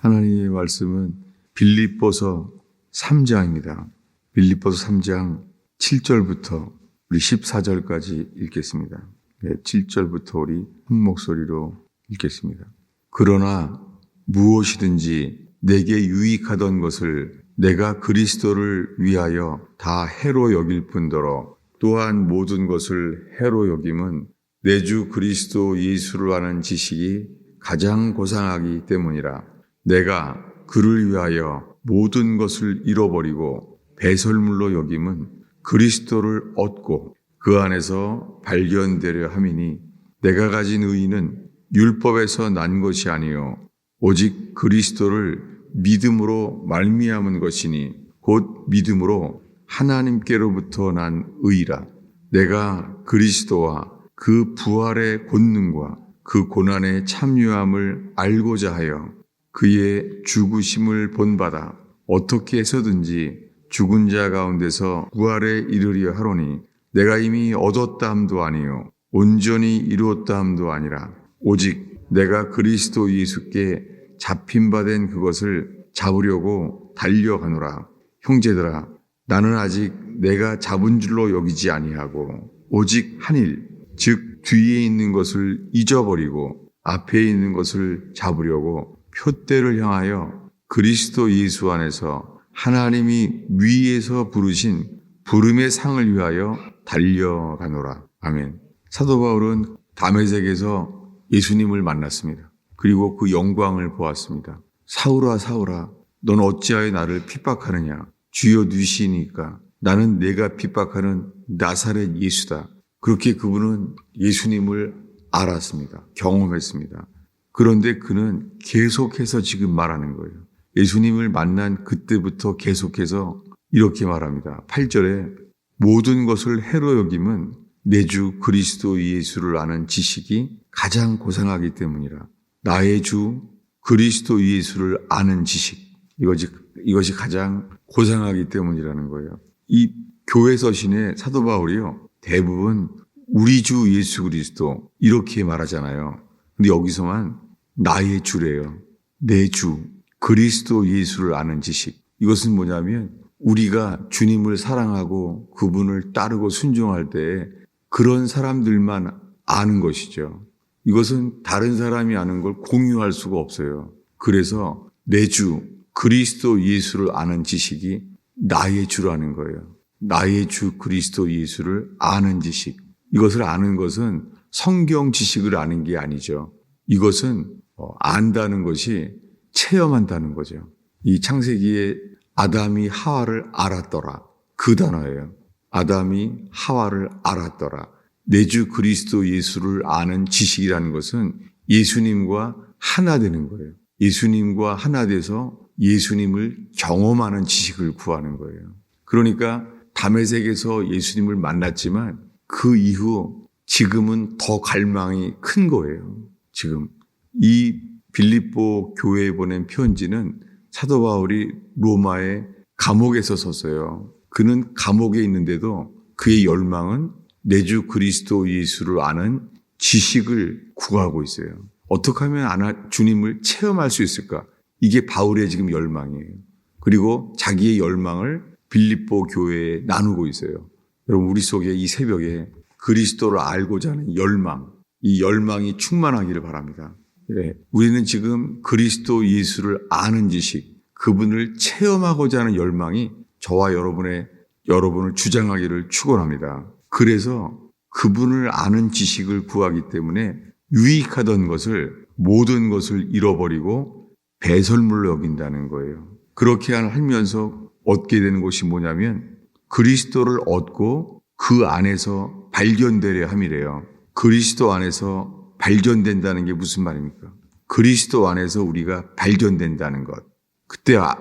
하나님의 말씀은 빌립보서 3장입니다. 빌립보서 3장 7절부터 우리 14절까지 읽겠습니다. 네, 7절부터 우리 한 목소리로 읽겠습니다. 그러나 무엇이든지 내게 유익하던 것을 내가 그리스도를 위하여 다 해로 여길 뿐더러 또한 모든 것을 해로 여김은 내 주 그리스도 예수를 아는 지식이 가장 고상하기 때문이라 내가 그를 위하여 모든 것을 잃어버리고 배설물로 여김은 그리스도를 얻고 그 안에서 발견되려 함이니 내가 가진 의의는 율법에서 난 것이 아니요 오직 그리스도를 믿음으로 말미암은 것이니 곧 믿음으로 하나님께로부터 난 의라. 내가 그리스도와 그 부활의 권능과 그 고난의 참유함을 알고자 하여 그의 죽으심을 본받아 어떻게 해서든지 죽은 자 가운데서 부활에 이르려 하노니 내가 이미 얻었다 함도 아니요 온전히 이루었다 함도 아니라 오직 내가 그리스도 예수께 잡힌 바 된 그것을 잡으려고 달려가노라. 형제들아 나는 아직 내가 잡은 줄로 여기지 아니하고 오직 한일 즉 뒤에 있는 것을 잊어버리고 앞에 있는 것을 잡으려고 표대를 향하여 그리스도 예수 안에서 하나님이 위에서 부르신 부름의 상을 위하여 달려가노라. 아멘. 사도 바울은 담에색에서 예수님을 만났습니다. 그리고 그 영광을 보았습니다. 사울아 사울아 넌 어찌하여 나를 핍박하느냐 주여 누시니까 나는 내가 핍박하는 나사렛 예수다. 그렇게 그분은 예수님을 알았습니다. 경험했습니다. 그런데 그는 계속해서 지금 말하는 거예요. 예수님을 만난 그때부터 계속해서 이렇게 말합니다. 8절에 모든 것을 해로 여김은 내 주 그리스도 예수를 아는 지식이 가장 고상하기 때문이라. 나의 주 그리스도 예수를 아는 지식. 이것이, 이것이 가장 고상하기 때문이라는 거예요. 이 교회 서신의 사도 바울이요. 대부분 우리 주 예수 그리스도 이렇게 말하잖아요. 근데 여기서만 나의 주래요. 내 주, 그리스도 예수를 아는 지식. 이것은 뭐냐면 우리가 주님을 사랑하고 그분을 따르고 순종할 때 그런 사람들만 아는 것이죠. 이것은 다른 사람이 아는 걸 공유할 수가 없어요. 그래서 내 주, 그리스도 예수를 아는 지식이 나의 주라는 거예요. 나의 주 그리스도 예수를 아는 지식. 이것을 아는 것은 성경 지식을 아는 게 아니죠. 이것은 어, 안다는 것이 체험한다는 거죠. 이 창세기에 아담이 하와를 알았더라. 그 단어예요. 아담이 하와를 알았더라. 내주 그리스도 예수를 아는 지식이라는 것은 예수님과 하나 되는 거예요. 예수님과 하나 돼서 예수님을 경험하는 지식을 구하는 거예요. 그러니까 담에색에서 예수님을 만났지만 그 이후 지금은 더 갈망이 큰 거예요. 지금 이 빌립보 교회에 보낸 편지는 사도 바울이 로마의 감옥에서 썼어요. 그는 감옥에 있는데도 그의 열망은 내주 그리스도 예수를 아는 지식을 구하고 있어요. 어떻게 하면 주님을 체험할 수 있을까? 이게 바울의 지금 열망이에요. 그리고 자기의 열망을 빌립보 교회에 나누고 있어요. 여러분, 우리 속에 이 새벽에 그리스도를 알고자 하는 열망, 이 열망이 충만하기를 바랍니다. 네, 우리는 지금 그리스도 예수를 아는 지식, 그분을 체험하고자 하는 열망이 저와 여러분의 여러분을 주장하기를 축원합니다. 그래서 그분을 아는 지식을 구하기 때문에 유익하던 것을 모든 것을 잃어버리고 배설물로 여긴다는 거예요. 그렇게 하면서 얻게 되는 것이 뭐냐면 그리스도를 얻고 그 안에서 발견되려 함이래요. 그리스도 안에서 발견된다는 게 무슨 말입니까? 그리스도 안에서 우리가 발견된다는 것. 그때 아,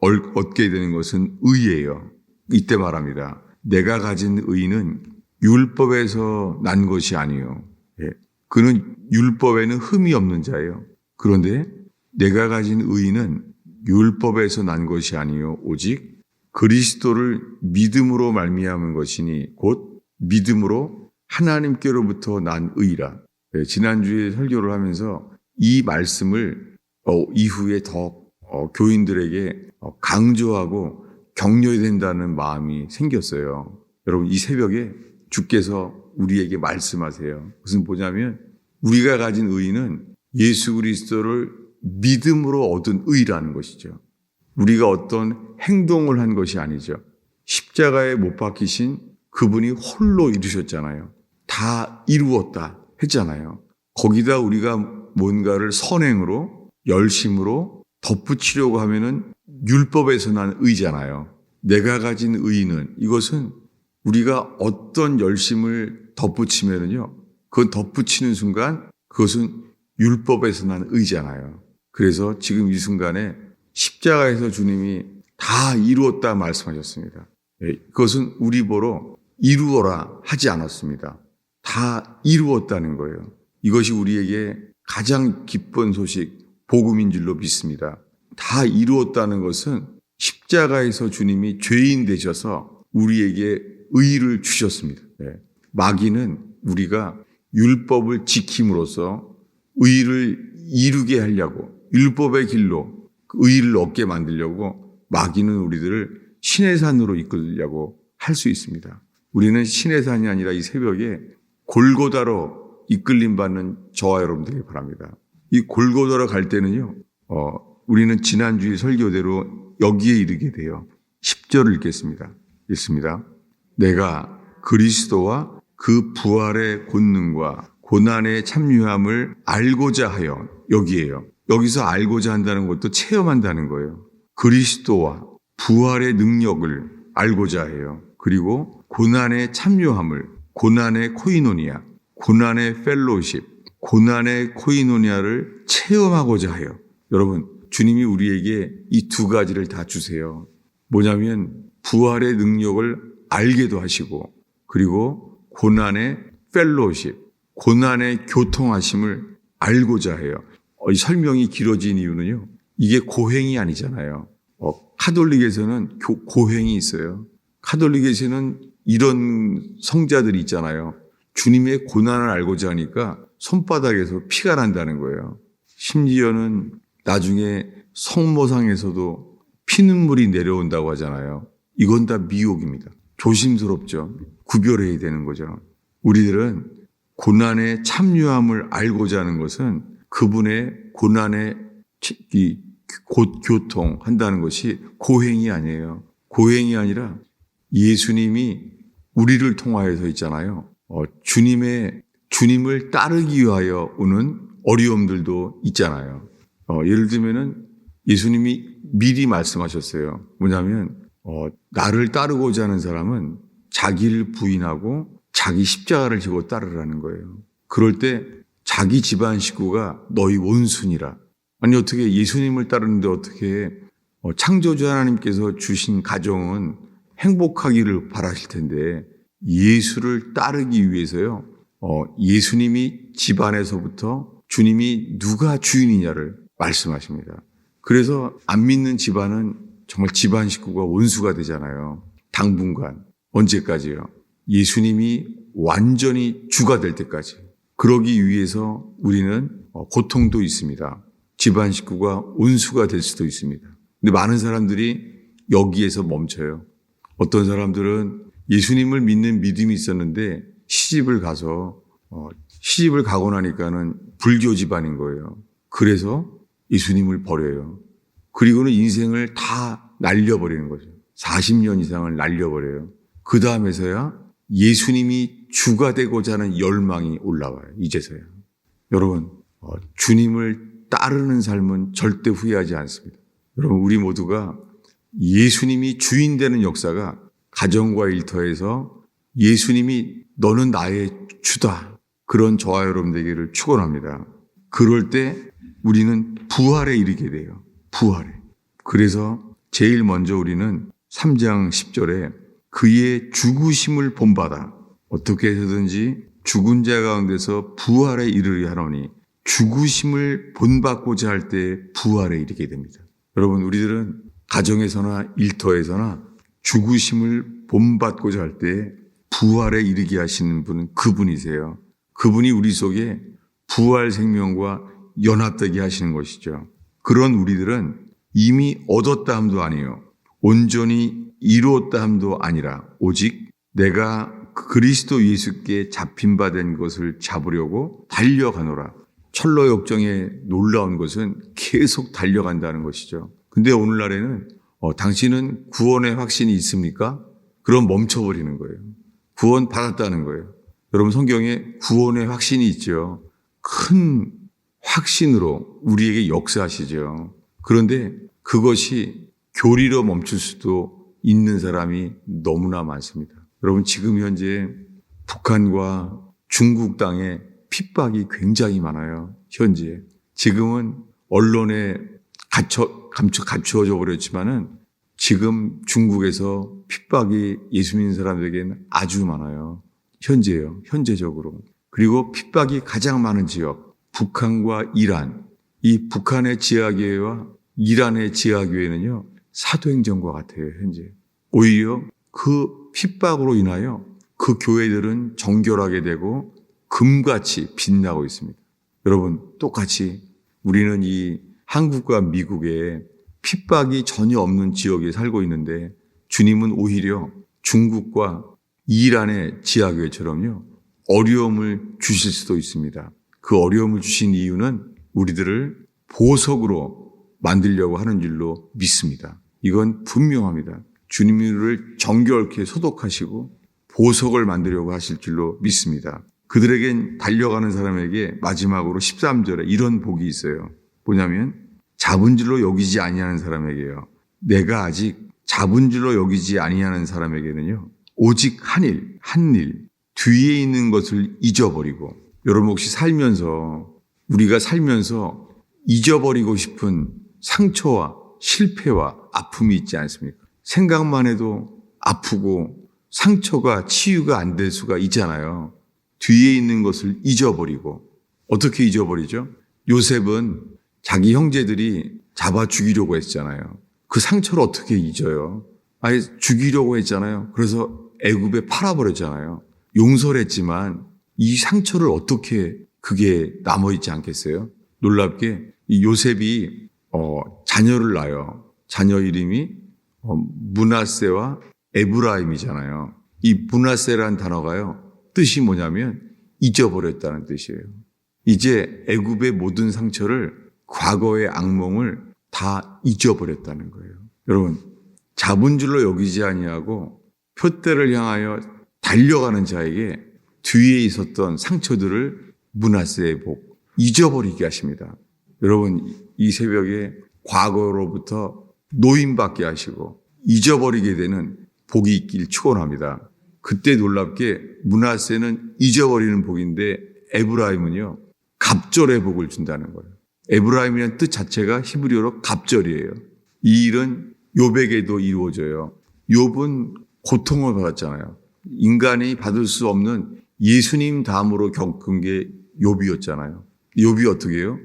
얻게 되는 것은 의예요. 이때 말합니다. 내가 가진 의는 율법에서 난 것이 아니요. 예. 그는 율법에는 흠이 없는 자예요. 그런데 내가 가진 의는 율법에서 난 것이 아니요. 오직 그리스도를 믿음으로 말미암은 것이니 곧 믿음으로 하나님께로부터 난 의라. 네, 지난주에 설교를 하면서 이 말씀을 어, 이후에 더 어, 교인들에게 어, 강조하고 격려해야 된다는 마음이 생겼어요. 여러분 이 새벽에 주께서 우리에게 말씀하세요. 무슨 뭐냐면 우리가 가진 의는 예수 그리스도를 믿음으로 얻은 의라는 것이죠. 우리가 어떤 행동을 한 것이 아니죠. 십자가에 못 박히신 그분이 홀로 이루셨잖아요. 다 이루었다 했잖아요. 거기다 우리가 뭔가를 선행으로 열심으로 덧붙이려고 하면은 율법에서 난 의잖아요. 내가 가진 의는 이것은 우리가 어떤 열심을 덧붙이면은요. 그건 덧붙이는 순간 그것은 율법에서 난 의잖아요. 그래서 지금 이 순간에 십자가에서 주님이 다 이루었다 말씀하셨습니다. 예, 그것은 우리 보러 이루어라 하지 않았습니다. 다 이루었다는 거예요. 이것이 우리에게 가장 기쁜 소식, 복음인 줄로 믿습니다. 다 이루었다는 것은 십자가에서 주님이 죄인 되셔서 우리에게 의를 주셨습니다. 예. 마귀는 우리가 율법을 지킴으로써 의를 이루게 하려고 율법의 길로 그 의를 얻게 만들려고 마귀는 우리들을 신의 산으로 이끌려고 할 수 있습니다. 우리는 신의 산이 아니라 이 새벽에 골고다로 이끌림 받는 저와 여러분들이 바랍니다. 이 골고다로 갈 때는요, 어, 우리는 지난주에 설교대로 여기에 이르게 돼요. 10절을 읽겠습니다. 읽습니다. 내가 그리스도와 그 부활의 권능과 고난의 참유함을 알고자 하여 여기에요. 여기서 알고자 한다는 것도 체험한다는 거예요. 그리스도와 부활의 능력을 알고자 해요. 그리고 고난의 참여함을, 고난의 코이노니아, 고난의 펠로십, 고난의 코이노니아를 체험하고자 해요. 여러분, 주님이 우리에게 이 두 가지를 다 주세요. 뭐냐면 부활의 능력을 알게도 하시고, 그리고 고난의 펠로십, 고난의 교통하심을 알고자 해요. 어, 이 설명이 길어진 이유는요. 이게 고행이 아니잖아요. 어, 카톨릭에서는 교- 고행이 있어요. 카톨릭에서는 이런 성자들이 있잖아요. 주님의 고난을 알고자 하니까 손바닥에서 피가 난다는 거예요. 심지어는 나중에 성모상에서도 피눈물이 내려온다고 하잖아요. 이건 다 미혹입니다. 조심스럽죠. 구별해야 되는 거죠. 우리들은 고난의 참유함을 알고자 하는 것은 그분의 고난의 곧 교통한다는 것이 고행이 아니에요. 고행이 아니라 예수님이 우리를 통하여서 있잖아요. 어, 주님의 주님을 따르기 위하여 오는 어려움들도 있잖아요. 어, 예를 들면은 예수님이 미리 말씀하셨어요. 뭐냐면 어, 나를 따르고자 하는 사람은 자기를 부인하고 자기 십자가를 지고 따르라는 거예요. 그럴 때 자기 집안 식구가 너희 원순이라. 아니 어떻게 예수님을 따르는데 어떻게 어, 창조주 하나님께서 주신 가정은 행복하기를 바라실 텐데 예수를 따르기 위해서요. 어, 예수님이 집안에서부터 주님이 누가 주인이냐를 말씀하십니다. 그래서 안 믿는 집안은 정말 집안 식구가 원수가 되잖아요. 당분간 언제까지요? 예수님이 완전히 주가 될 때까지. 그러기 위해서 우리는 어, 고통도 있습니다. 집안 식구가 원수가 될 수도 있습니다. 근데 많은 사람들이 여기에서 멈춰요. 어떤 사람들은 예수님을 믿는 믿음이 있었는데 시집을 가서 어, 시집을 가고 나니까는 불교 집안인 거예요. 그래서 예수님을 버려요. 그리고는 인생을 다 날려버리는 거죠. 40년 이상을 날려버려요. 그 다음에서야 예수님이 주가 되고자 하는 열망이 올라와요. 이제서야. 여러분, 어, 주님을 따르는 삶은 절대 후회하지 않습니다. 여러분, 우리 모두가 예수님이 주인 되는 역사가 가정과 일터에서 예수님이 너는 나의 주다. 그런 저와 여러분 되기를 축원합니다. 그럴 때 우리는 부활에 이르게 돼요. 부활에. 그래서 제일 먼저 우리는 3장 10절에 그의 죽으심을 본받아 어떻게 해서든지 죽은 자 가운데서 부활에 이르려 하노니 죽으심을 본받고자 할 때 부활에 이르게 됩니다. 여러분 우리들은 가정에서나 일터에서나 죽으심을 본받고자 할 때 부활에 이르게 하시는 분은 그분이세요. 그분이 우리 속에 부활 생명과 연합되게 하시는 것이죠. 그런 우리들은 이미 얻었다 함도 아니요 온전히 이루었다 함도 아니라 오직 내가 그리스도 예수께 잡힌 바 된 것을 잡으려고 달려가노라. 철로 역정의 놀라운 것은 계속 달려간다는 것이죠. 근데 오늘날에는 어, 당신은 구원의 확신이 있습니까? 그럼 멈춰버리는 거예요. 구원 받았다는 거예요. 여러분 성경에 구원의 확신이 있죠. 큰 확신으로 우리에게 역사하시죠. 그런데 그것이 교리로 멈출 수도 있는 사람이 너무나 많습니다. 여러분 지금 현재 북한과 중국 땅에 핍박이 굉장히 많아요. 현재 지금은 언론에 갇혀 감추 감추어져 버렸지만은 지금 중국에서 핍박이 예수 믿는 사람들에게는 아주 많아요. 현재요. 현재적으로. 그리고 핍박이 가장 많은 지역 북한과 이란. 이 북한의 지하교회와 이란의 지하교회는요. 사도행전과 같아요. 현재. 오히려 그 핍박으로 인하여 그 교회들은 정결하게 되고 금같이 빛나고 있습니다. 여러분 똑같이 우리는 이 한국과 미국에 핍박이 전혀 없는 지역에 살고 있는데 주님은 오히려 중국과 이란의 지하교회처럼요 어려움을 주실 수도 있습니다. 그 어려움을 주신 이유는 우리들을 보석으로 만들려고 하는 줄로 믿습니다. 이건 분명합니다. 주님을 정결케 소독하시고 보석을 만들려고 하실 줄로 믿습니다. 그들에겐 달려가는 사람에게 마지막으로 13절에 이런 복이 있어요. 뭐냐면 줄로 여기지 아니하는 사람에게요. 내가 아직 줄로 여기지 아니하는 사람에게는요. 오직 한 일, 한 일, 뒤에 있는 것을 잊어버리고 여러분 혹시 살면서 우리가 살면서 잊어버리고 싶은 상처와 실패와 아픔이 있지 않습니까? 생각만 해도 아프고 상처가 치유가 안 될 수가 있잖아요. 뒤에 있는 것을 잊어버리고 어떻게 잊어버리죠? 요셉은 자기 형제들이 잡아 죽이려고 했잖아요. 그 상처를 어떻게 잊어요? 아예 죽이려고 했잖아요. 그래서 애굽에 팔아버렸잖아요. 용서를 했지만 이 상처를 어떻게 그게 남아있지 않겠어요? 놀랍게 이 요셉이 어, 자녀를 낳아요. 자녀 이름이 어, 문하세와 에브라임이잖아요. 이 문하세라는 단어가요. 뜻이 뭐냐면 잊어버렸다는 뜻이에요. 이제 애굽의 모든 상처를 과거의 악몽을 다 잊어버렸다는 거예요. 여러분 잡은 줄로 여기지 아니하고 표대를 향하여 달려가는 자에게 뒤에 있었던 상처들을 문하세의 복 잊어버리게 하십니다. 여러분 이 새벽에 과거로부터 노인받게 하시고 잊어버리게 되는 복이 있길 축원합니다. 그때 놀랍게 문하세는 잊어버리는 복인데 에브라임은요 갑절의 복을 준다는 거예요. 에브라임이라는 뜻 자체가 히브리어로 갑절이에요. 이 일은 요백에도 이루어져요. 욥은 고통을 받았잖아요. 인간이 받을 수 없는 예수님 다음으로 겪은 게 욥이었잖아요. 욥이 어떻게 해요?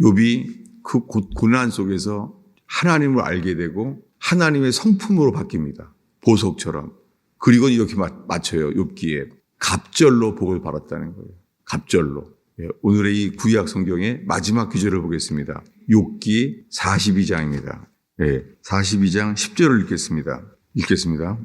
욥이 그 고- 고난 속에서 하나님을 알게 되고 하나님의 성품으로 바뀝니다. 보석처럼. 그리고 이렇게 맞- 맞춰요. 욥기에. 갑절로 복을 받았다는 거예요. 갑절로. 예, 오늘의 이 구약 성경의 마지막 구절을 보겠습니다. 욥기 42장입니다. 예, 42장 10절을 읽겠습니다. 읽겠습니다.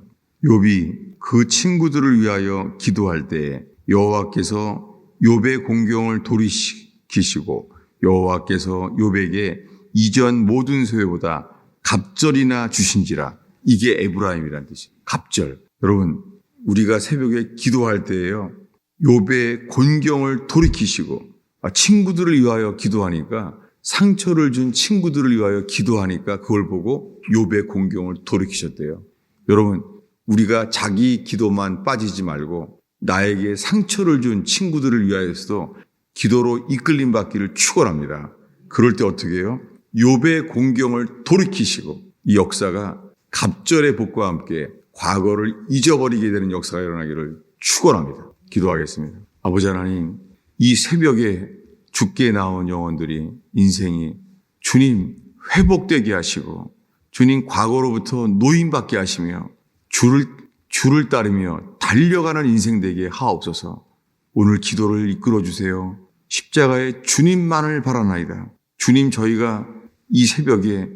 욥이 그 친구들을 위하여 기도할 때 여호와께서 욥의 공경을 돌이키시고 여호와께서 욥에게 이전 모든 소유보다 갑절이나 주신지라 이게 에브라임이라는 뜻이에요. 갑절. 여러분 우리가 새벽에 기도할 때에요. 욥의 곤경을 돌이키시고 아, 친구들을 위하여 기도하니까 상처를 준 친구들을 위하여 기도하니까 그걸 보고 욥의 곤경을 돌이키셨대요. 여러분 우리가 자기 기도만 빠지지 말고 나에게 상처를 준 친구들을 위하여서도 기도로 이끌림 받기를 축원합니다. 그럴 때 어떻게 해요? 욥의 공경을 돌이키시고 이 역사가 갑절의 복과 함께 과거를 잊어버리게 되는 역사가 일어나기를 축원합니다. 기도하겠습니다. 아버지 하나님, 이 새벽에 죽게 나온 영혼들이 인생이 주님 회복되게 하시고 주님 과거로부터 노인받게 하시며 주를 주를 따르며 달려가는 인생 되게 하옵소서. 오늘 기도를 이끌어 주세요. 십자가의 주님만을 바라나이다. 주님 저희가 이 새벽에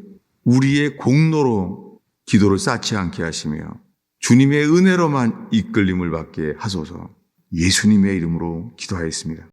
우리의 공로로 기도를 쌓지 않게 하시며 주님의 은혜로만 이끌림을 받게 하소서. 예수님의 이름으로 기도하였습니다.